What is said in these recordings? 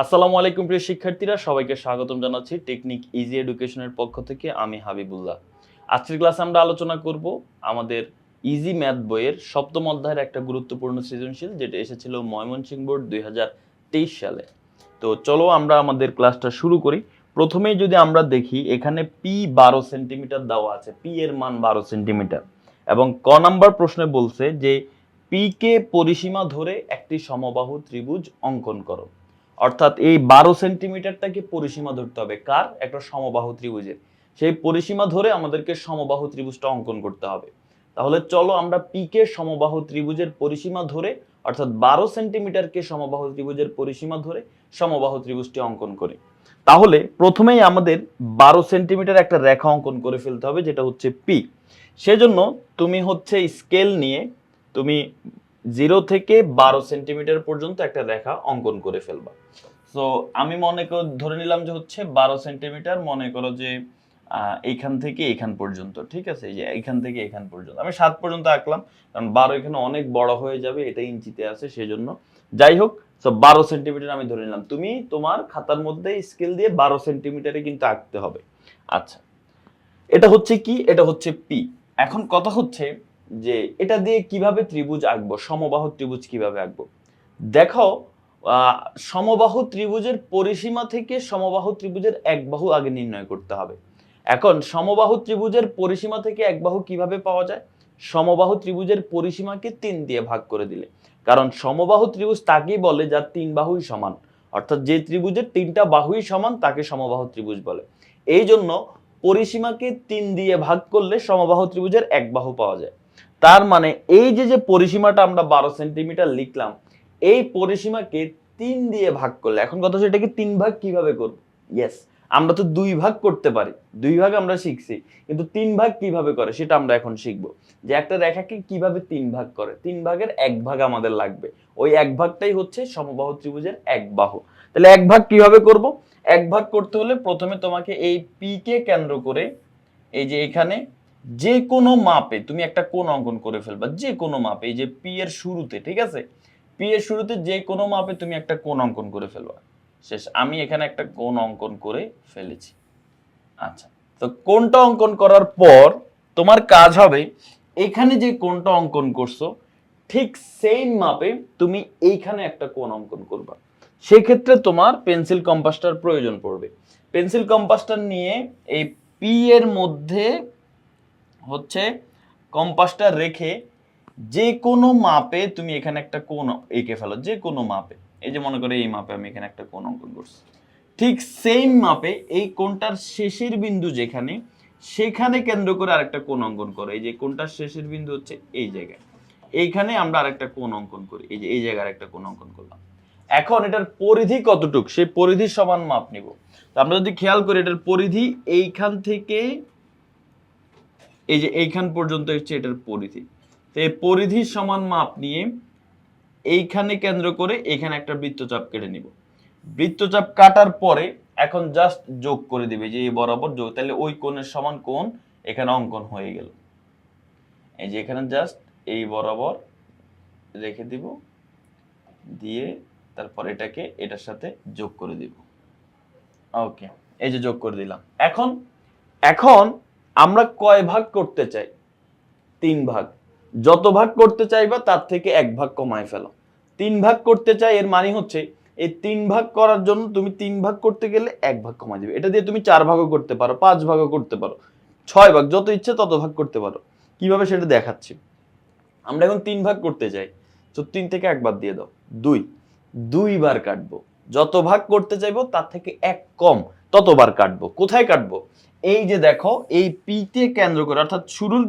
আসসালামু আলাইকুম প্রিয় শিক্ষার্থীরা, সবাইকে স্বাগতম জানাচ্ছি টেকনিক ইজি এডুকেশনের পক্ষ থেকে, আমি হাবিবুল্লাহ। আজকের ক্লাসে আমরা আলোচনা করব আমাদের ইজি ম্যাথ বইয়ের সপ্তম অধ্যায়ের একটা গুরুত্বপূর্ণ সৃজনশীল, যেটা এসেছিল ময়মনসিংহ বোর্ড দু হাজার তেইশ সালে। তো চলো আমরা আমাদের ক্লাসটা শুরু করি। প্রথমেই যদি আমরা দেখি, এখানে পি বারো সেন্টিমিটার দেওয়া আছে পি এর মান বারো সেন্টিমিটার। এবং ক নাম্বার প্রশ্নে বলছে যে পি কে পরিসীমা ধরে একটি সমবাহু ত্রিভুজ অঙ্কন করো। অর্থাৎ এই বারো সেন্টিমিটারটাকে পরিসীমা ধরতে হবে। কার? একটা সমবাহু ত্রিভুজের। সেই পরিসীমা ধরে আমাদেরকে সমবাহু ত্রিভুজটা অঙ্কন করতে হবে। তাহলে চলো আমরা পি কে সমবাহু ত্রিভুজের পরিসীমা ধরে, অর্থাৎ বারো সেন্টিমিটারকে সমবাহু ত্রিভুজের পরিসীমা ধরে সমবাহু ত্রিভুজটি অঙ্কন করি। তাহলে প্রথমেই আমাদের বারো সেন্টিমিটার একটা রেখা অঙ্কন করে ফেলতে হবে, যেটা হচ্ছে পি সেজন্য তুমি হচ্ছে স্কেল নিয়ে তুমি জিরো থেকে বারো সেন্টিমিটার পর্যন্ত একটা রেখা অঙ্কন করে ফেলবা। সো আমি মনে কর, ধরে নিলাম যে হচ্ছে বারো সেন্টিমিটার, মনে করো যে এইখান থেকে এখান পর্যন্ত, ঠিক আছে? যে এইখান থেকে এখান পর্যন্ত। আমি সাত পর্যন্ত আঁকলাম, কারণ বারো এখানে অনেক বড় হয়ে যাবে, এটা ইঞ্চিতে আছে, সেজন্য। যাই হোক তো বারো সেন্টিমিটার আমি ধরে নিলাম। তুমি তোমার খাতার মধ্যে স্কেল দিয়ে বারো সেন্টিমিটারে কিন্তু আঁকতে হবে। আচ্ছা এটা হচ্ছে কি? এটা হচ্ছে পি এখন কথা হচ্ছে যে এটা দিয়ে কীভাবে ত্রিভুজ আঁকবো, সমবাহু ত্রিভুজ কীভাবে আঁকবো? দেখো সমবাহু ত্রিভুজের পরিসীমা থেকে সমবাহু ত্রিভুজের এক বাহু আগে নির্ণয় করতে হবে। এখন, সমবাহু ত্রিভুজের পরিসীমা থেকে এক বাহু কীভাবে পাওয়া যায়? সমবাহু ত্রিভুজের পরিসীমাকে তিন দিয়ে ভাগ করে দিলে। কারণ, সমবাহু ত্রিভুজ তাকেই বলে যার তিন বাহুই সমান। অর্থাৎ যে ত্রিভুজের তিনটা বাহুই সমান, তাকে সমবাহু ত্রিভুজ বলে। এই জন্য পরিসীমাকে তিন দিয়ে ভাগ করলে সমবাহু ত্রিভুজের এক বাহু পাওয়া যায়। তার মানে এই যে যে পরিসীমাটা আমরা বারো সেন্টিমিটার লিখলাম, এই পরিসীমাকে তিন দিয়ে ভাগ করলে, এখন কথা হচ্ছে এটাকে তিন ভাগ কীভাবে করব? ইয়েস আমরা তো দুই ভাগ করতে পারি, দুই ভাগ আমরা শিখছি, কিন্তু তিন ভাগ কীভাবে করে সেটা আমরা এখন শিখব। যে একটা রেখাকে কীভাবে তিন ভাগ করে, তিন ভাগের এক ভাগ আমাদের লাগবে, ওই এক ভাগটাই হচ্ছে সমবাহু ত্রিভুজের এক বাহু। তাহলে এক ভাগ কীভাবে করব? এক ভাগ করতে হলে প্রথমে তোমাকে এই পি কে কেন্দ্র করে, এই যে এখানে যে কোনো মাপে, তুমি একটা কোণ অঙ্কন করে ফেলবা যে কোনো মাপে, এই যে পি এর শুরুতে, ঠিক আছে? পি এর শুরুতে যে কোনো মাপে তুমি একটা কোণ অঙ্কন করে ফেলবা। শেষ, আমি এখানে একটা কোণ অঙ্কন করে ফেলেছি। আচ্ছা তো কোনটা অঙ্কন করার পর তোমার কাজ হবে, এখানে যে কোনটা অঙ্কন করছ, ঠিক সেম মাপে তুমি এইখানে একটা কোণ অঙ্কন করবা। সেক্ষেত্রে তোমার পেন্সিল কম্পাসটার প্রয়োজন পড়বে। পেন্সিল কম্পাসটা নিয়ে এই পি এর মধ্যে হচ্ছে কম্পাসটা রেখে যে কোনো মাপে তুমি এখানে একটা কোণ এঁকে ফেলো, যে কোনো মাপে। এই যে মনে করে এই মাপে আমি এখানে একটা কোণ অঙ্কন করছি। ঠিক সেম মাপে এই কোণটার শেষের বিন্দু যেখানে, সেখানে কেন্দ্র করে আরেকটা কোণ অঙ্কন করো। এই যে কোণটার শেষের বিন্দু হচ্ছে এই জায়গায়। এইখানে আমরা আরেকটা কোণ অঙ্কন করি। এই যে এই জায়গায় একটা কোণ অঙ্কন করলাম। এখন এটার পরিধি কতটুক? সেই পরিধির সমান মাপ নিব। আমরা যদি খেয়াল করি, এটার পরিধি এইখান থেকে এই যে এইখান পর্যন্ত হচ্ছে এটার পরিধি। তো এই পরিধির সমান মাপ নিয়ে এইখানে কেন্দ্র করে এখানে একটা বৃত্তচাপ কেটে নিব। বৃত্তচাপ কাটার পরে এখন জাস্ট যোগ করে দিবে যে এই বরাবর যোগ। তাহলে ওই কোণের সমান কোণ এখানে অঙ্কন হয়ে গেল। এই যে এখানে জাস্ট এই বরাবর রেখে দিব, দিয়ে তারপর এটাকে এটার সাথে যোগ করে দিব। ওকে এই যে যোগ করে দিলাম। এখন এখন আমরা কয় ভাগ করতে চাই? তিন ভাগ। যত ভাগ করতে চাইবা, তার থেকে এক ভাগ কমায় ফেলো। তিন ভাগ করতে চাই, এর মানে হচ্ছে, এই তিন ভাগ করার জন্য তুমি তিন ভাগ করতে গেলে এক ভাগ কমায় দিবে। এটা দিয়ে তুমি চার ভাগও করতে পারো, পাঁচ ভাগও করতে পারো। ছয় ভাগ, যত ইচ্ছে তত ভাগ করতে পারো। কীভাবে সেটা দেখাচ্ছি? আমরা এখন তিন ভাগ করতে চাই। তো তিন থেকে একবার দিয়ে দাও। দুই। দুইবার কাটবো। যত ভাগ করতে চাইব, তার থেকে এক কম ততবার কাটবো। কোথায় কাটবো? এই যে দেখো, এই পিতে কেন্দ্র করে, অর্থাৎ শুরুর,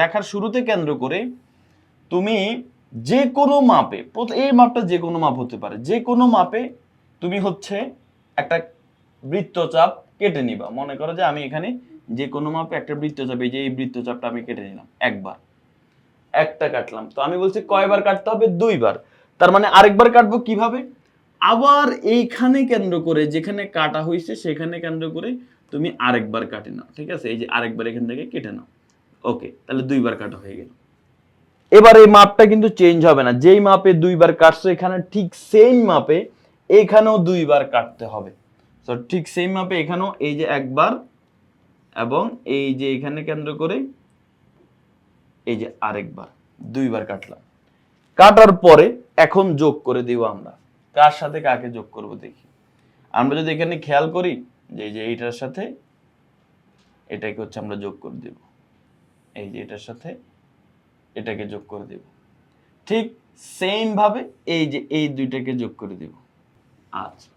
রেখার শুরুতে কেন্দ্র করে তুমি যে কোনো মাপে এই মাপটা যে কোনো মাপ হতে পারে যে কোনো মাপে তুমি হচ্ছে একটা বৃত্তচাপ কেটে নিবা। মনে করো যে আমি এখানে যে কোনো মাপে একটা বৃত্তচাপ, এই যে এই বৃত্তচাপটা আমি কেটে নিলাম, একবার। একটা কাটলাম। তো আমি বলছি কয়বার কাটতে হবে? দুইবার। তার মানে আরেকবার কাটবো কীভাবে? আবার এইখানে কেন্দ্র করে, যেখানে কাটা হয়েছে সেখানে কেন্দ্র করে তুমি আরেকবার কাটে নাও, ঠিক আছে? এই যে আরেকবার এখান থেকে কেটে নাও। ওকে তাহলে দুইবার কাটা হয়ে গেল। এবার এই মাপটা কিন্তু চেঞ্জ হবে না। যেই মাপে দুইবার কাটছো, এখানে ঠিক সেম মাপে এখানেও দুইবার কাটতে হবে। তো ঠিক সেম মাপে এখানেও এই যে একবার এবং এই যে এখানে কেন্দ্র করে এই যে আরেকবার, দুইবার কাটলাম। কাটার পরে এখন যোগ করে দিব আমরা। কার সাথে কাকে যোগ করব দেখি। আমরা যদি এখানে খেয়াল করি যে যে এইটার সাথে এটাকে হচ্ছে আমরা যোগ করে দেব। এই যে এটার সাথে এটাকে যোগ করে দেব। ঠিক সেম ভাবে এই যে এই দুইটাকে যোগ করে দেব। আচ্ছা।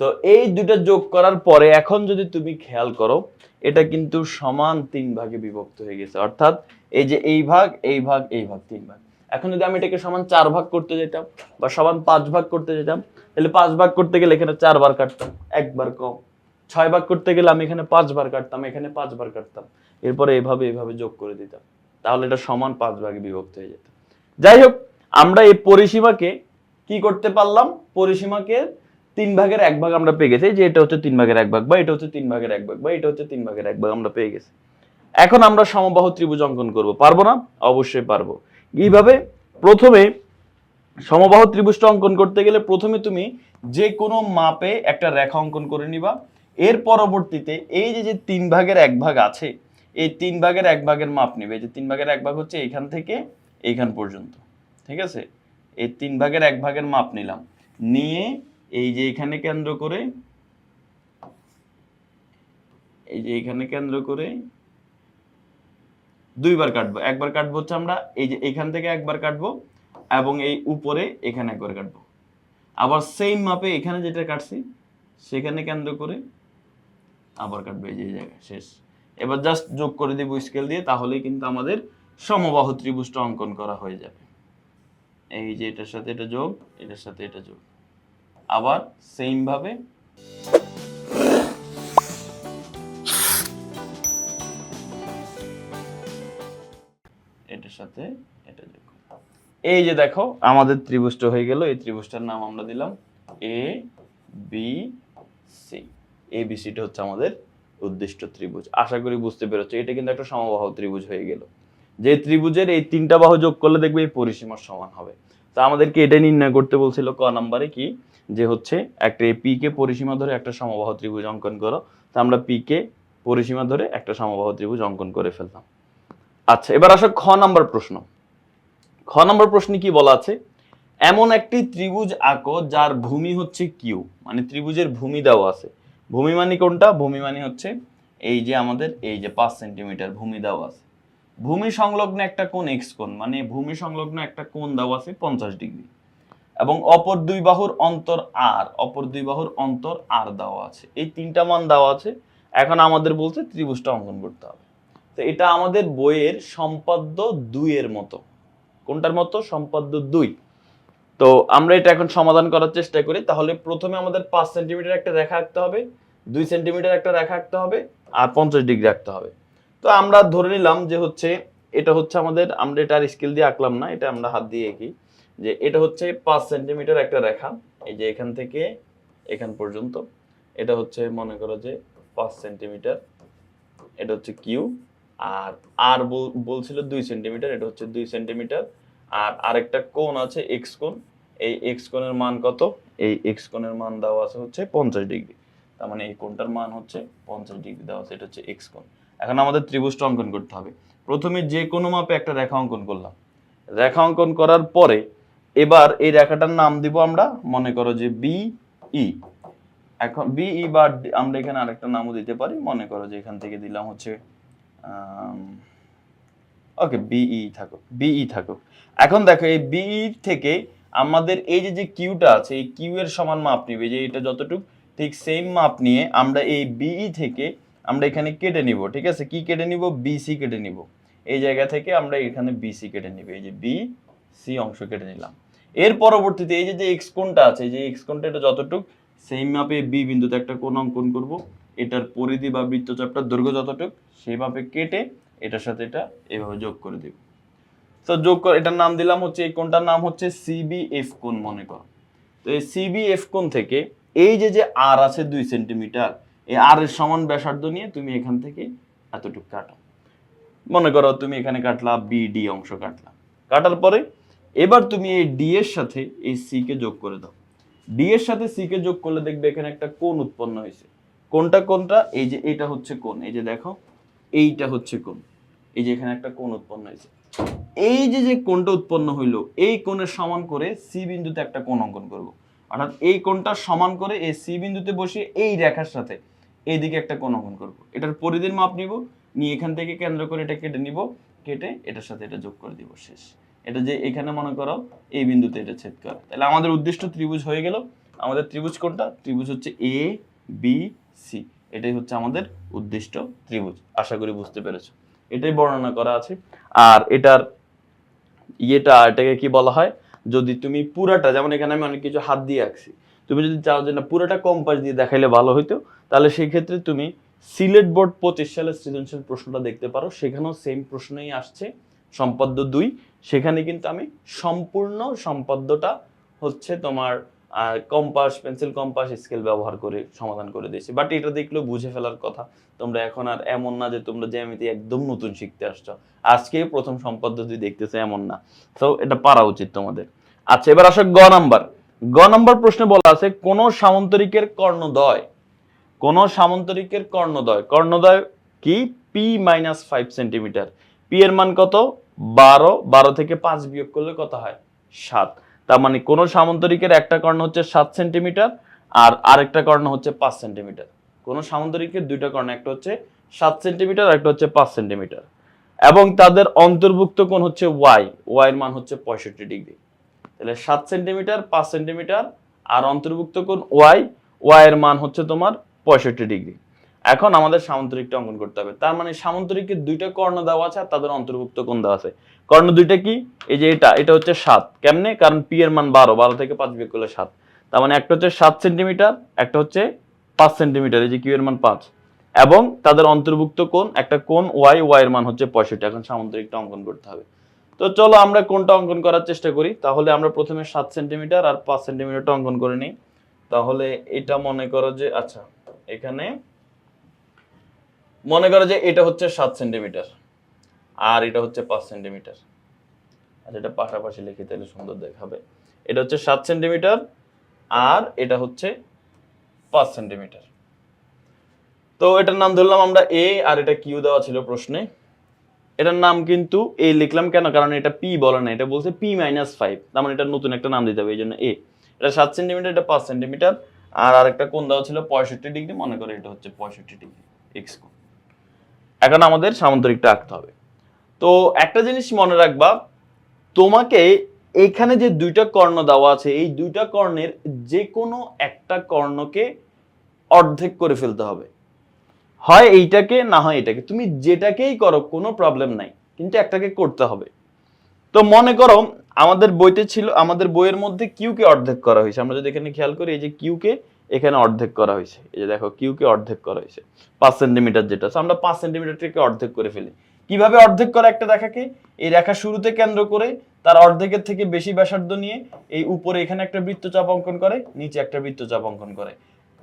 তো এই দুইটা যোগ করার পরে এখন যদি তুমি খেয়াল করো, এটা কিন্তু সমান তিন ভাগে বিভক্ত হয়ে গেছে। অর্থাৎ এই যে এই ভাগ এই ভাগ এই ভাগ, তিন ভাগ। এখন যদি আমি এটাকে সমান চার ভাগ করতে যেতাম বা সমান পাঁচ ভাগ করতে যেতাম, তাহলে পাঁচ ভাগ করতে গেলে এখানে চারবার কাটতাম, একবার কম। ছয় ভাগ করতে গেলে আমি এখানে পাঁচবার কাটতাম, এখানে পাঁচবার কাটতাম। এরপরে এভাবে এভাবে যোগ করে দিতাম। তাহলে এটা সমান পাঁচ ভাগে বিভক্ত হয়ে যেত। যাই হোক, আমরা এই পরিসীমাকে কি করতে পারলাম? পরিসীমাকে তিন ভাগের এক ভাগ আমরা পেয়ে গেছি। যে এটা হচ্ছে তিন ভাগের এক ভাগ বা এটা হচ্ছে তিন ভাগের এক ভাগ বা এটা হচ্ছে তিন ভাগের এক ভাগ আমরা পেয়ে গেছি। এখন আমরা সমবাহু ত্রিভুজ অঙ্কন করব। পারব না? অবশ্যই পারব। এইভাবে প্রথমে সমবাহু ত্রিভুজটা অঙ্কন করতে গেলে প্রথমে তুমি যে কোনো মাপে একটা রেখা অঙ্কন করে নিবা। এর পরবর্তীতে এই যে যে তিন ভাগের এক ভাগ আছে, এই তিন ভাগের এক ভাগের মাপ নেবে। যে তিন ভাগের এক ভাগ হচ্ছে এখান থেকে এইখান পর্যন্ত, ঠিক আছে? এই তিন ভাগের এক ভাগের মাপ নিলাম। নিয়ে এই যে এখানে কেন্দ্র করে, এই যে এখানে কেন্দ্র করে দুইবার কাটবো। একবার কাটবো হচ্ছে আমরা এই যে এখান থেকে একবার কাটবো এবং এই উপরে এখানে একবার কাটবো। আবার সেম মাপে এখানে যেটা কাটছি, সেখানে কেন্দ্র করে আবার কাটবো এই যে জায়গায় শেষ। এবার জাস্ট যোগ করে দিব স্কেল দিয়ে, তাহলেই কিন্তু আমাদের সমবাহু ত্রিভুজটা অঙ্কন করা হয়ে যাবে। এই যে এটার সাথে এটা যোগ, এটার সাথে এটা যোগ। আবার সেম ভাবে এটার সাথে এটা যোগ এই যে দেখো, আমাদের ত্রিভুজটা হয়ে গেল, এই ত্রিভুজটার নাম আমরা দিলাম A B C A B সিটা হচ্ছে আমাদের উদ্দিষ্ট ত্রিভুজ। আশা করি বুঝতে পেরেছ, এটা কিন্তু একটা সমবাহু ত্রিভুজ হয়ে গেল। যে ত্রিভুজের এই তিনটা বাহু যোগ করলে দেখবে এই পরিসীমার সমান হবে। তো আমাদেরকে এটা নির্ণয় করতে বলছিল ক নাম্বারে কি? যে হচ্ছে একটা পি কে পরিসীমা ধরে একটা সমবাহু ত্রিভুজ অঙ্কন করো। তো আমরা পি কে পরিসীমা ধরে একটা সমবাহু ত্রিভুজ অঙ্কন করে ফেললাম আচ্ছা এবার আসো খ নাম্বার প্রশ্ন। খ নম্বর প্রশ্নে কি বলা আছে? এমন একটি ত্রিভুজ আঁকো যার ভূমি হচ্ছে কিউ মানে ত্রিভুজের ভূমি দেওয়া আছে। ভূমি মানে কোনটা? ভূমি মানে হচ্ছে এই যে আমাদের, এই যে পাঁচ সেন্টিমিটার ভূমি দেওয়া আছে। ভূমি সংলগ্ন একটা কোণ এক্স কোণ মানে ভূমি সংলগ্ন একটা কোণ দেওয়া আছে পঞ্চাশ ডিগ্রি। এবং অপর দুই বাহুর অন্তর আর অপর দুই বাহুর অন্তর আর দেওয়া আছে। এই তিনটা মান দেওয়া আছে। এখন আমাদের বলছে ত্রিভুজটা অঙ্কন করতে হবে। তো এটা আমাদের বইয়ের সম্পাদ্য দুইয়ের মতো। কোনটার মতো? সম্পাদ্য দুই। তো আমরা এটা এখন সমাধান করার চেষ্টা করি। তাহলে প্রথমে আমাদের পাঁচ সেন্টিমিটার একটা রেখা আঁকতে হবে, দুই সেন্টিমিটার একটা রেখা আঁকতে হবে, আর পঞ্চাশ ডিগ্রি আঁকতে হবে। তো আমরা ধরে নিলাম যে হচ্ছে এটা হচ্ছে আমাদের, আমরা এটা আর স্কেল দিয়ে আঁকলাম না, এটা আমরা হাত দিয়ে এঁকি যে এটা হচ্ছে পাঁচ সেন্টিমিটার একটা রেখা, এই যে এখান থেকে এখান পর্যন্ত। এটা হচ্ছে মনে করো যে পাঁচ সেন্টিমিটার, এটা হচ্ছে কিউ, আর আর বল- বলছিল দুই সেন্টিমিটার, এটা হচ্ছে দুই সেন্টিমিটার, আর আরেকটা কোণ আছে এক্স কোণ এই এক্স কোণের মান কত? এই এক্স কোণের মান দেওয়া আছে হচ্ছে পঞ্চাশ ডিগ্রি। তার মানে এই কোণটার মান হচ্ছে পঞ্চাশ ডিগ্রি দেওয়া আছে, এটা হচ্ছে এক্স কোণ। এখন আমাদের ত্রিভুজটা অঙ্কন করতে হবে। প্রথমে যে কোনো মাপে একটা রেখা অঙ্কন করলাম। রেখা অঙ্কন করার পরে এবার এই রেখাটার নাম দিব আমরা, মনে করো যে বি ই এখন বিই বা আমরা এখানে আরেকটা নামও দিতে পারি। মনে করো যে এখান থেকে দিলাম হচ্ছে ওকে বিই থাকুক বিই থাকুক। এখন দেখো এই বিই থেকে আমাদের এই যে যে কিউটা আছে, এই কিউ এর সমান মাপ নিবে, যে এটা যতটুক, ঠিক সেম মাপ নিয়ে আমরা এই বিই থেকে আমরা এখানে কেটে নিব, ঠিক আছে? কি কেটে নিব? বিসি কেটে নিব। এই জায়গা থেকে আমরা এখানে বিসি কেটে নিব, এই যে বি সি অংশ কেটে নিলাম। এর পরবর্তীতে এই যে যে এক্স কোণটা আছে যে এক্স কোণটা এটা যতটুক সেম মাপে বি বিন্দুতে একটা কোণ অঙ্কন করব, এটার পরিধি বা বৃত্তচাপটার দৈর্ঘ্য যতটুক, সেই মাপে কেটে এটার সাথে এটা এভাবে যোগ করে দেব। তো যোগ করে, এটার নাম দিলাম হচ্ছে, এই কোণটার নাম হচ্ছে সিবিএফ কোণ মনে করো। তো এই সিবিএফ কোণ থেকে, এই যে যে আর আছে দুই সেন্টিমিটার, এই আর এর সমান ব্যাসার্ধ নিয়ে তুমি এখান থেকে এতটুকু কাটো। মনে করো তুমি এখানে কাটলা বি ডি অংশ কাটলা। কাটার পরে, এবার তুমি এই ডি এর সাথে এই সি কে যোগ করে দাও। ডি এর সাথে সি কে যোগ করলে দেখবে এখানে একটা কোণ উৎপন্ন হয়েছে। কোনটা কোনটা এই যে, এটা হচ্ছে কোণ। এই যে, দেখো, এইটা হচ্ছে কোণ। এই যে, এখানে একটা কোণ উৎপন্ন হয়েছে। এই যে যে কোণটা উৎপন্ন হইল, এই কোণের সমান করে সি বিন্দুতে একটা কোণ অঙ্কন করব। অর্থাৎ এই কোণটা সমান করে এই সি বিন্দুতে বসে এই রেখার সাথে এইদিকে একটা কোণ অঙ্কন করব। এটার পরিধির মাপ নিব, নিয়ে এখান থেকে কেন্দ্র করে এটা কেটে নিব, কেটে এটার সাথে এটা যোগ করে দিব, শেষ। এটা যে এখানে মনে করো, এই বিন্দুতে এটা ছেদ করে। তাহলে আমাদের উদ্দিষ্ট ত্রিভুজ হয়ে গেল। আমাদের ত্রিভুজ কোনটা? ত্রিভুজ হচ্ছে এ বি সি এটাই হচ্ছে আমাদের উদ্দিষ্ট ত্রিভুজ। আশা করি বুঝতে পেরেছ। এটাই বর্ণনা করা আছে। আর এটার ইয়েটা, এটাকে কি বলা হয়? যদি তুমি পুরাটা, যেমন এখানে আমি অনেক কিছু হাত দিয়ে আঁকছি, তুমি যদি চাও যে না, পুরোটা কম্পাস দিয়ে দেখাইলে ভালো হইতো, তাহলে সেই ক্ষেত্রে তুমি সিলেট বোর্ড পঁচিশ সালের সৃজনশীল প্রশ্নটা দেখতে পারো। সেখানেও সেম প্রশ্নই আসছে, সম্পাদ্য দুই। সেখানে কিন্তু আমি সম্পূর্ণ সম্পাদ্যটা হচ্ছে তোমার কম্পাস পেন্সিল কম্পাস স্কেল ব্যবহার করে সমাধান করে দিয়েছি। বাট এটা দেখলেও বুঝে ফেলার কথা, তোমরা এখন আর এমন না যে তোমরা জ্যামিতি একদম নতুন শিখতে আসছো। আজকে প্রথম সম্পাদ্য দুই দেখতেছো এমন না। তো এটা পারা উচিত তোমাদের। আচ্ছা এবার আসো গ নাম্বার। গ নাম্বার প্রশ্নে বলা আছে, কোন সামন্তরিকের কর্ণদয়? কোন সামন্তরিকের কর্ণদয়? কর্ণদয় কি? P minus five centimetre P এর মান কত? বারো। বারো থেকে পাঁচ বিয়োগ করলে কত হয়? সাত। তার মানে কোন সামন্তরিকের একটা কর্ণ হচ্ছে সাত সেন্টিমিটার আর আরেকটা কর্ণ হচ্ছে পাঁচ সেন্টিমিটার। কোন সামন্তরিকের দুইটা কর্ণ, একটা হচ্ছে সাত সেন্টিমিটার, একটা হচ্ছে পাঁচ সেন্টিমিটার। এবং তাদের অন্তর্ভুক্ত কোণ হচ্ছে ওয়াই ওয়াই এর মান হচ্ছে পঁয়ষট্টি ডিগ্রি। তাহলে সাত সেন্টিমিটার, পাঁচ সেন্টিমিটার আর অন্তর্ভুক্ত কোণ ওয়াই ওয়াই এর মান হচ্ছে তোমার পঁয়ষট্টি ডিগ্রি। এখন আমাদের সামন্তরিকটা অঙ্কন করতে হবে। তার মানে সামন্তরিকের দুইটা কর্ণ দেওয়া আছে আর তাদের অন্তর্ভুক্ত কোন দেওয়া আছে। কর্ণ দুইটা কি? এই যে এটা এটা হচ্ছে সাত। কেমনে? কারণ পি এর মান বারো বারো থেকে পাঁচ বিয়োগ করলে সাত। তার মানে একটা হচ্ছে সাত সেন্টিমিটার, একটা হচ্ছে পাঁচ সেন্টিমিটার, এই যে কিউ এর মান পাঁচ। এবং তাদের অন্তর্ভুক্ত কোন একটা কোন ওয়াই ওয়াই এর মান হচ্ছে পঁয়ষট্টি। এখন সামন্তরিকটা অঙ্কন করতে হবে। তো চলো আমরা কোনটা অঙ্কন করার চেষ্টা করি। তাহলে আমরা প্রথমে সাত সেন্টিমিটার আর পাঁচ সেন্টিমিটারটা অঙ্কন করে নিই। তাহলে এটা মনে করো যে আচ্ছা এখানে মনে করো যে এটা হচ্ছে সাত সেন্টিমিটার, আর এটা হচ্ছে পাঁচ সেন্টিমিটার। আচ্ছা এটা পাশাপাশি লিখি তাহলে সুন্দর দেখাবে। এটা হচ্ছে সাত সেন্টিমিটার, আর এটা হচ্ছে পাঁচ সেন্টিমিটার। তো এটার নাম ধরলাম আমরা এ আর এটা কিউ দেওয়া ছিল প্রশ্নে। এটার নাম কিন্তু এ লিখলাম কেন? কারণ এটা পি বলে না, এটা বলছে পি মাইনাস ফাইভ তার মানে এটা নতুন একটা নাম দিতে হবে, এই জন্য এ এটা সাত সেন্টিমিটার, এটা পাঁচ সেন্টিমিটার, আর আরেকটা কোণ দেওয়া ছিল? পঁয়ষট্টি ডিগ্রি। মনে করে এটা হচ্ছে পঁয়ষট্টি ডিগ্রি এক্স কোণ এখন আমাদের সামান্তরিকটা আঁকতে হবে। তো একটা জিনিস মনে রাখবা, তোমাকে এখানে যে দুইটা কর্ণ দেওয়া আছে, এই দুইটা কর্ণের যে কোনো একটা কর্ণকে অর্ধেক করে ফেলতে হবে। হয় এইটাকে, না হয় এটাকে। তুমি যেটাকেই করো, কোনো প্রবলেম নাই। কিন্তু একটাকে করতে হবে। তো মনে করো, আমাদের বইতে ছিল, আমাদের বইয়ের মধ্যে কিউকে অর্ধেক করা হয়েছে। আমরা যদি এখানে খেয়াল করি, এই যে কিউকে এখানে অর্ধেক করা হয়েছে। এই যে দেখো কিউকে অর্ধেক করা হয়েছে। পাঁচ সেন্টিমিটার যেটা আমরা পাঁচ সেন্টিমিটারটাকে অর্ধেক করে ফেলি। কীভাবে অর্ধেক করা একটা দেখাকে এই রেখা শুরুতে কেন্দ্র করে তার অর্ধেকের থেকে বেশি ব্যাসার্ধ নিয়ে এই উপরে এখানে একটা বৃত্তচাপ অঙ্কন করে, নিচে একটা বৃত্তচাপ অঙ্কন করে।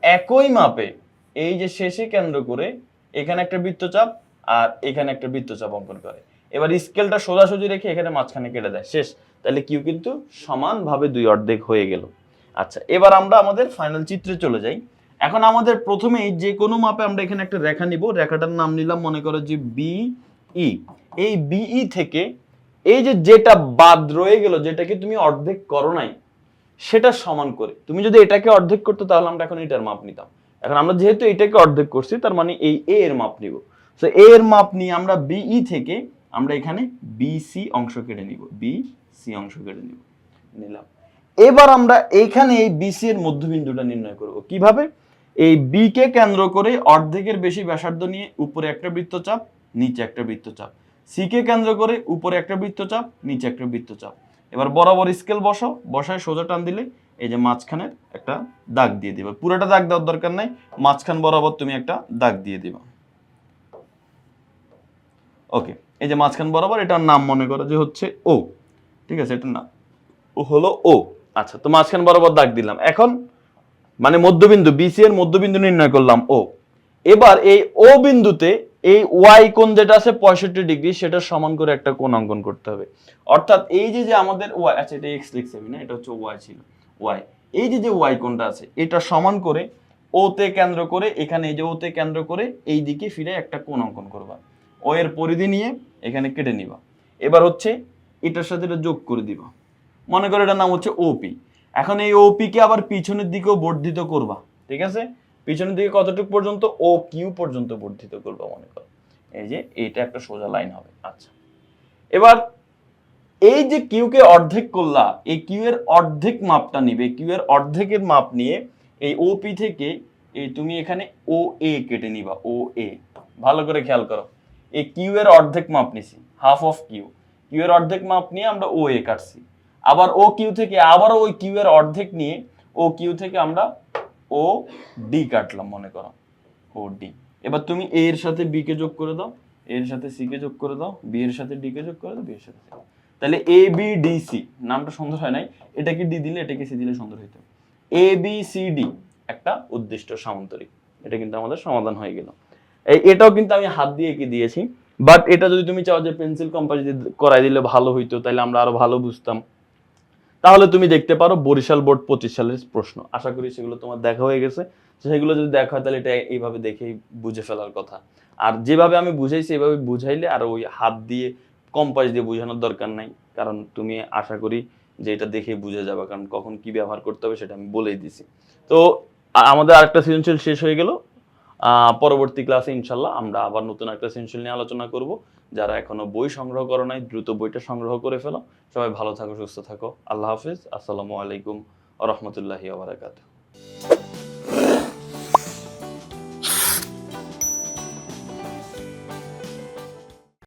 একই মাপে এই যে শেষে কেন্দ্র করে এখানে একটা বৃত্তচাপ আর এখানে একটা বৃত্তচাপ অঙ্কন করে। এবার স্কেলটা সোজাসুজি রেখে এখানে মাঝখানে কেটে দেয়। শেষ। তাহলে কিউ কিন্তু সমানভাবে দুই অর্ধেক হয়ে গেল। আচ্ছা এবার আমরা আমাদের ফাইনাল চিত্রে চলে যাই। এখন আমাদের প্রথমেই যে কোনো মাপে আমরা এখানে একটা রেখা নিব। রেখাটার নাম নিলাম, মনে করো যে বিই এই বিই থেকে এই যে যেটা বাদ রয়ে গেল, যেটাকে তুমি অর্ধেক করো নাই, সেটা সমান করে। তুমি যদি এটাকে অর্ধেক করতো, তাহলে আমরা এখন এটার মাপ নিতাম। এখন আমরা যেহেতু এটাকে অর্ধেক করছি, তার মানে এই এ এর মাপ নিব। তো এ এর মাপ নিয়ে আমরা বিই থেকে আমরা এখানে বিসি অংশ কেটে নিব। বি সি অংশ কেটে নিব। নিলাম। এবার আমরা এইখানে এই বিসি এর মধ্যবিন্দুটা নির্ণয় করব। কীভাবে? এই বি কে কেন্দ্র করে অর্ধেকের বেশি ব্যাসার্ধ নিয়ে উপরে একটা বৃত্তচাপ, নিচে একটা বৃত্তচাপ। সি কে কেন্দ্র করে উপরে একটা বৃত্তচাপ, নিচে একটা বৃত্তচাপ। এবার বরাবর স্কেল বসো বসায় সোজা টান দিলে এই যে মাঝখানে একটা দাগ দিয়ে দিবা। পুরোটা দাগ দেওয়ার দরকার নাই, মাঝখান বরাবর তুমি একটা দাগ দিয়ে দিবা। ওকে এই যে মাঝখান বরাবর, এটার নাম মনে করো যে হচ্ছে ও ঠিক আছে, এটার নাম ও হলো ও আচ্ছা তো মাঝখান বরাবর দাগ দিলাম। এখন মানে মধ্যবিন্দু বিসি এর মধ্যবিন্দু নির্ণয় করলাম ও এবার এই ও বিন্দুতে এই ওয়াই কোণ যেটা আছে পঁয়ষট্টি ডিগ্রি, সেটা সমান করে একটা কোণ অঙ্কন করতে হবে। অর্থাৎ এই যে যে আমাদের ওয়াই আচ্ছা এটা এক্স লিখছি আমি না, এটা হচ্ছে ওয়াই ছিল। ওয়াই এই যে যে ওয়াই কোণটা আছে, এটা সমান করে ওতে কেন্দ্র করে, এখানে এই যে ওতে কেন্দ্র করে, এই দিকে ফিরে একটা কোণ অঙ্কন করবা। ও এর পরিধি নিয়ে এখানে কেটে নিবা। এবার হচ্ছে, এটার সাথে এটা যোগ করে দিবা। মনে করো এটার নাম হচ্ছে ওপি এখন এই ওপি কে আবার পিছনের দিকেও বর্ধিত করবা, ঠিক আছে? পিছনের দিকে কতটুকু পর্যন্ত? ও কিউ পর্যন্ত বর্ধিত করবা মনে করো। এই যে এটা একটা সোজা লাইন হবে। আচ্ছা। এবার এই যে কিউ কে অর্ধেক করলা, এই কিউ এর অর্ধেক মাপটা নিবে। কিউ এর অর্ধেকের মাপ নিয়ে এই ওপি থেকে এই তুমি এখানে ও এ কেটে নিবা ও এ ভালো করে খেয়াল করো। এই কিউ এর অর্ধেক মাপ নিছি হাফ অফ কিউ কিউ এর অর্ধেক মাপ নিয়ে আমরা ও এ কাটছি। আবার ও কিউ থেকে, আবারও ওই কিউ এর অর্ধেক নিয়ে ও কিউ থেকে আমরা ও ডি কাটলাম, মনে করো। ও ডি এবার তুমি এ এর সাথে বি কে যোগ করে দাও। এর সাথে সি কে যোগ করে দাও। বি এর সাথে ডি কে যোগ করে দাও বি এর সাথে তাহলে এ বি ডি সি নামটা সুন্দর হয় নাই। এটাকে ডি দিলে? এটাকে সি দিলে সুন্দর হইতো। এ বি সি ডি একটা উদ্দিষ্ট সামান্তরিক। এটা কিন্তু আমাদের সমাধান হয়ে গেল। এটাও কিন্তু আমি হাত দিয়ে এঁকে দিয়েছি। বাট এটা যদি তুমি চাও যে পেন্সিল কম্পাস করাই দিলে ভালো হইতো, তাহলে আমরা আরও ভালো বুঝতাম। তাহলে তুমি দেখতে পারো বরিশাল বোর্ড পঁচিশ সালের প্রশ্ন। আশা করি সেগুলো তোমার দেখা হয়ে গেছে। সেগুলো যদি দেখা হয় তাহলে এটা এইভাবে দেখেই বুঝে ফেলার কথা। আর যেভাবে আমি বুঝাইছি এইভাবে বুঝাইলে আর ওই হাত দিয়ে কম্পাস দিয়ে বোঝানোর দরকার নাই। কারণ তুমি আশা করি যে এটা দেখে বুঝে যাবে, কারণ কখন কি ব্যবহার করতে হবে সেটা আমি বলেই দিছি। তো আমাদের আরেকটা সৃজনশীল শেষ হয়ে গেল। পরবর্তী ক্লাসে ইনশাল্লাহ আমরা আবার নতুন একটা সৃজনশীল নিয়ে আলোচনা করব। যারা এখনও বই সংগ্রহ করো নাই, দ্রুত বইটা সংগ্রহ করে ফেলো। সবাই ভালো থাকো, সুস্থ থাকো। আল্লাহ হাফিজ। আসসালামু আলাইকুম রহমতুল্লাহি আবরাকাত